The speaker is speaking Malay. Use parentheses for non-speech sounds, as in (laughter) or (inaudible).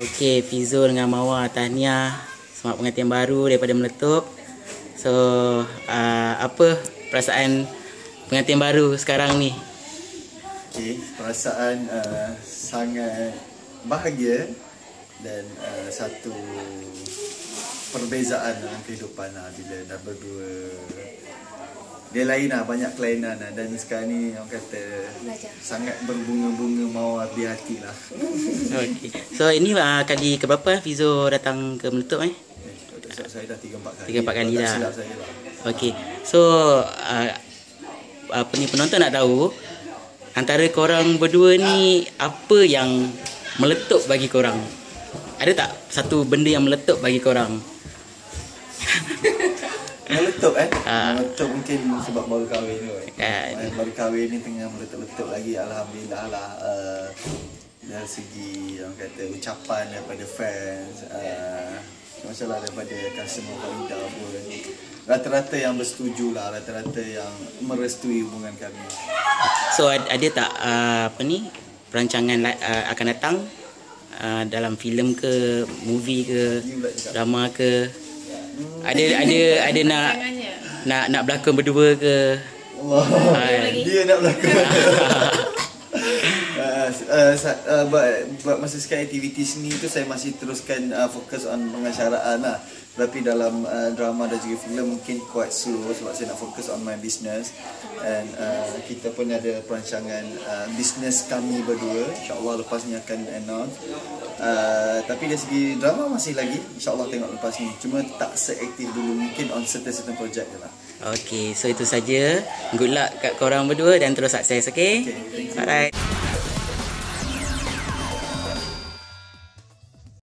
Okey, Fizo dengan Mawar tahniah selamat pengantin baru daripada Meletup. So, uh, apa perasaan pengantin baru sekarang ni? Okay, perasaan uh, sangat bahagia dan uh, satu perbezaan dalam kehidupan lah bila dah berdua dia lain lah banyak kelainan lah dan sekarang ni orang kata sangat berbunga-bunga mawar di hati lah (laughs) Okey. So, ini uh, kali keberapa Fizo datang ke Meletup eh? Eh, saya dah 3-4 kali Tiga, empat kali Kalau tak dah. lah Okey. So, uh, apa ni penonton nak tahu antara korang berdua ni apa yang meletup bagi korang? Ada tak satu benda yang meletup bagi korang? Meletup eh? Ah. Meletup mungkin sebab baru kahwin kot Kan. Eh, Baru kahwin ni tengah meletup-letup lagi Alhamdulillah lah uh, Dari segi orang kata ucapan daripada fans uh, Masalah daripada customer Farida pun. Rata-rata yang bersetuju lah Rata-rata yang merestui hubungan kami. So ad- ada tak uh, apa ni perancangan uh, akan datang uh, dalam filem ke movie ke drama ke ada ada ada nak nak nak berlakon berdua ke? Allah Ah, Dia nak berlakon (laughs) uh, buat, buat masa sekarang aktiviti seni tu saya masih teruskan uh, fokus on pengacaraan lah tapi dalam uh, drama dan juga filem mungkin quite slow sebab saya nak fokus on my business and uh, kita pun ada perancangan uh, business kami berdua insyaAllah lepas ni akan announce uh, tapi dari segi drama masih lagi insyaAllah tengok lepas ni cuma tak seaktif dulu mungkin on certain-certain project je lah Okay, so itu saja. Good luck kat korang berdua dan terus sukses, okay? Okay. Alright.